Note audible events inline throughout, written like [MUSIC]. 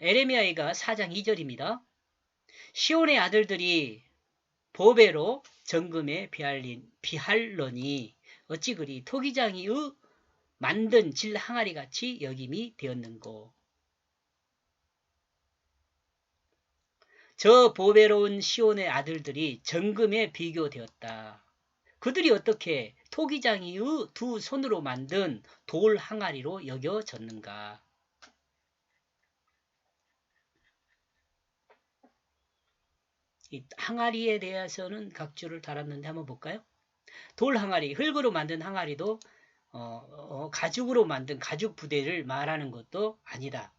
에레미야이가 4장 2절입니다. 시온의 아들들이 보배로 정금에 비할린, 비할러니 어찌 그리 토기장이의 만든 질 항아리 같이 여김이 되었는고. 저 보배로운 시온의 아들들이 정금에 비교되었다. 그들이 어떻게 토기장이의 두 손으로 만든 돌 항아리로 여겨졌는가. 이 항아리에 대해서는 각주를 달았는데 한번 볼까요? 돌 항아리, 흙으로 만든 항아리도 어, 어, 가죽으로 만든 가죽 부대를 말하는 것도 아니다.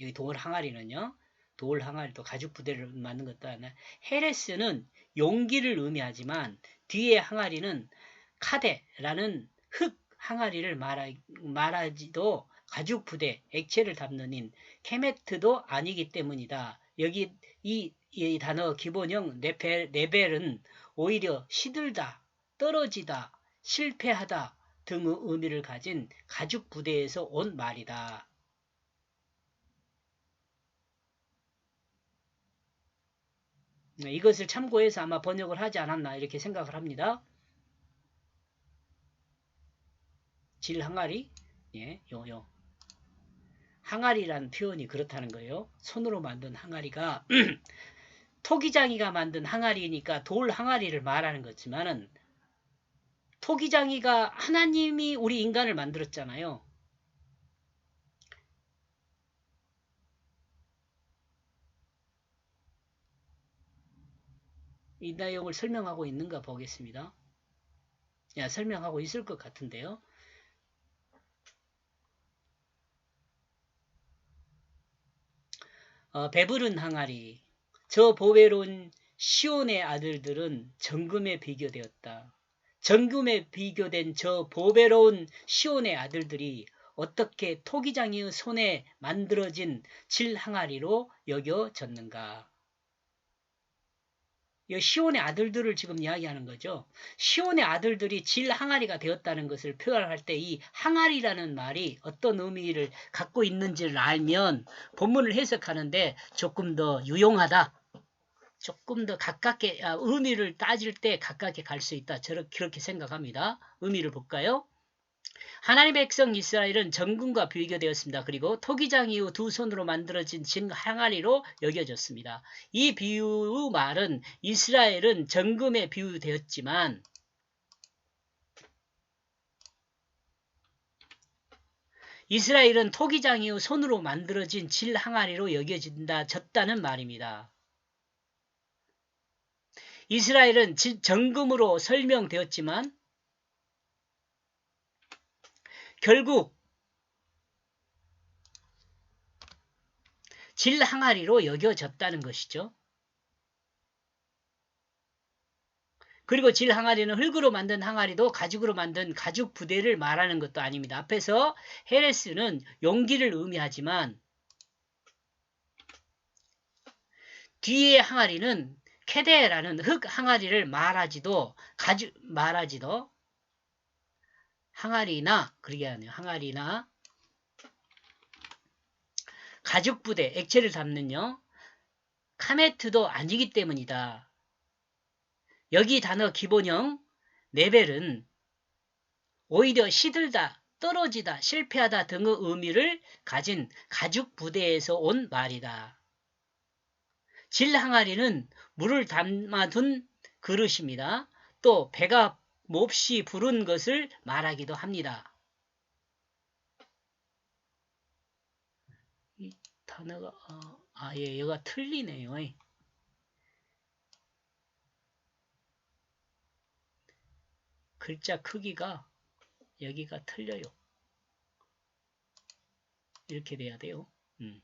여기 돌 항아리는요. 돌 항아리도 가죽 부대를 만든 것도 아니라 헤레스는 용기를 의미하지만 뒤에 항아리는 카데라는 흙 항아리를 말하, 말하지도 가죽 부대, 액체를 담는 인, 케메트도 아니기 때문이다. 여기 이, 이 단어 기본형 레벨, 레벨은 오히려 시들다, 떨어지다, 실패하다 등의 의미를 가진 가죽 부대에서 온 말이다. 네, 이것을 참고해서 아마 번역을 하지 않았나 이렇게 생각을 합니다. 질 항아리, 예, 요, 요. 항아리라는 표현이 그렇다는 거예요. 손으로 만든 항아리가 [CLEARS THROAT] 토기장이가 만든 항아리니까 돌 항아리를 말하는 거지만은 토기장이가 하나님이 우리 인간을 만들었잖아요. 이 내용을 설명하고 있는가 보겠습니다. 야, 설명하고 있을 것 같은데요. 어, 배부른 항아리. 저 보배로운 시온의 아들들은 정금에 비교되었다. 정금에 비교된 저 보배로운 시온의 아들들이 어떻게 토기장이의 손에 만들어진 질 항아리로 여겨졌는가? 시온의 아들들을 지금 이야기하는 거죠. 시온의 아들들이 질 항아리가 되었다는 것을 표현할 때 이 항아리라는 말이 어떤 의미를 갖고 있는지를 알면 본문을 해석하는데 조금 더 유용하다. 조금 더 가깝게 아, 의미를 따질 때 가깝게 갈 수 있다. 저렇게 그렇게 생각합니다. 의미를 볼까요? 하나님의 백성 이스라엘은 정금과 비교되었습니다. 그리고 토기장 이후 두 손으로 만들어진 진 항아리로 여겨졌습니다. 이 비유 말은 이스라엘은 정금에 비유되었지만 이스라엘은 토기장 이후 손으로 만들어진 질 항아리로 여겨진다 졌다는 말입니다. 이스라엘은 정금으로 설명되었지만 결국 질 항아리로 여겨졌다는 것이죠. 그리고 질 항아리는 흙으로 만든 항아리도 가죽으로 만든 가죽 부대를 말하는 것도 아닙니다. 앞에서 헤레스는 용기를 의미하지만 뒤에 항아리는 케데라는 흙 항아리를 말하지도 가죽 말하지도 항아리나 그러게 하네요. 항아리나 가죽 부대 액체를 담는요. 카메트도 아니기 때문이다. 여기 단어 기본형 레벨은 오히려 시들다, 떨어지다, 실패하다 등의 의미를 가진 가죽 부대에서 온 말이다. 질 항아리는 물을 담아둔 그릇입니다. 또 배가 몹시 부른 것을 말하기도 합니다. 이 단어가 어, 아예 얘가 틀리네요. 글자 크기가 여기가 틀려요. 이렇게 돼야 돼요. 음.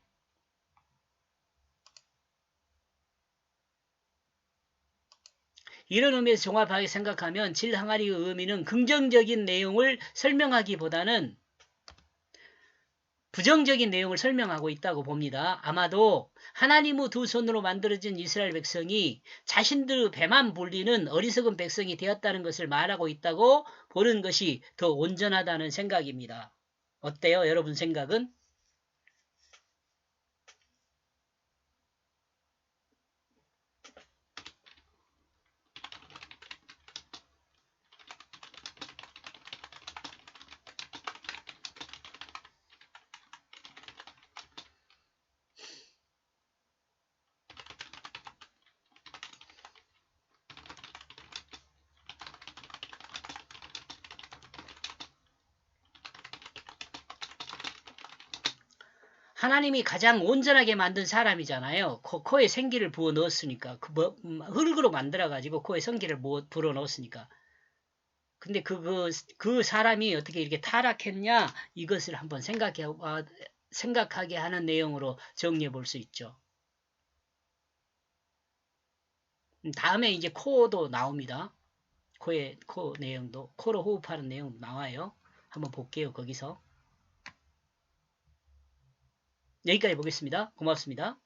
이런 의미에서 종합하게 생각하면 질 항아리의 의미는 긍정적인 내용을 설명하기보다는 부정적인 내용을 설명하고 있다고 봅니다. 아마도 하나님의 두 손으로 만들어진 이스라엘 백성이 자신들의 배만 불리는 어리석은 백성이 되었다는 것을 말하고 있다고 보는 것이 더 온전하다는 생각입니다. 어때요? 여러분 생각은? 하나님이 가장 온전하게 만든 사람이잖아요. 코, 코에 생기를 부어 넣었으니까 그 뭐, 음, 흙으로 만들어 가지고 코에 생기를 부어, 불어 넣었으니까. 근데 그, 그, 그 사람이 어떻게 이렇게 타락했냐 이것을 한번 생각해 아, 생각하게 하는 내용으로 정리해 볼 수 있죠. 음, 다음에 이제 코도 나옵니다. 코의 코 내용도 코로 호흡하는 내용도 나와요. 한번 볼게요. 거기서 여기까지 보겠습니다. 고맙습니다.